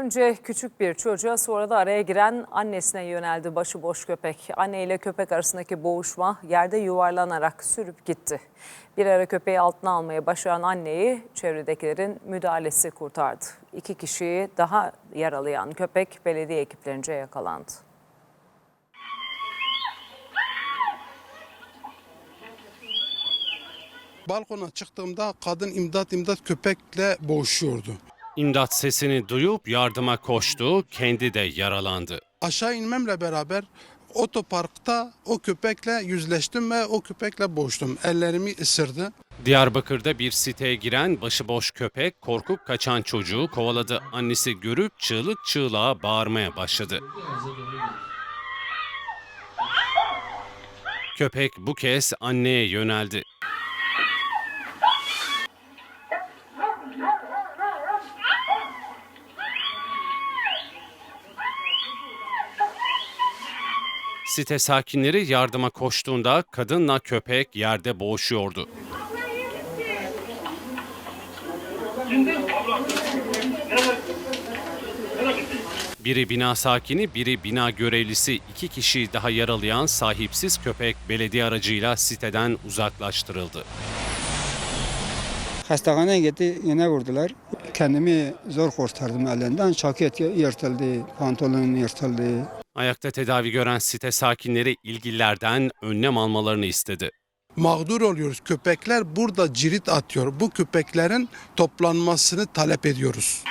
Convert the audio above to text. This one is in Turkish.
Önce küçük bir çocuğa sonra da araya giren annesine yöneldi başıboş köpek. Anne ile köpek arasındaki boğuşma yerde yuvarlanarak sürüp gitti. Bir ara köpeği altına almaya başaran anneyi çevredekilerin müdahalesi kurtardı. İki kişiyi daha yaralayan köpek belediye ekiplerince yakalandı. Balkona çıktığımda kadın imdat imdat köpekle boğuşuyordu. İmdat sesini duyup yardıma koştu, kendi de yaralandı. Aşağı inmemle beraber otoparkta o köpekle yüzleştim ve o köpekle boğuştum. Ellerimi ısırdı. Diyarbakır'da bir siteye giren başıboş köpek korkup kaçan çocuğu kovaladı. Annesi görüp çığlık çığlığa bağırmaya başladı. Köpek bu kez anneye yöneldi. Site sakinleri yardıma koştuğunda kadınla köpek yerde boğuşuyordu. Biri bina sakini, biri bina görevlisi iki kişiyi daha yaralayan sahipsiz köpek belediye aracıyla siteden uzaklaştırıldı. Hastaneye gitti yine vurdular. Kendimi zor kurtardım elinden. Çaket yırtıldı, pantolonum yırtıldı. Ayakta tedavi gören site sakinleri ilgililerden önlem almalarını istedi. Mağdur oluyoruz. Köpekler burada cirit atıyor. Bu köpeklerin toplanmasını talep ediyoruz.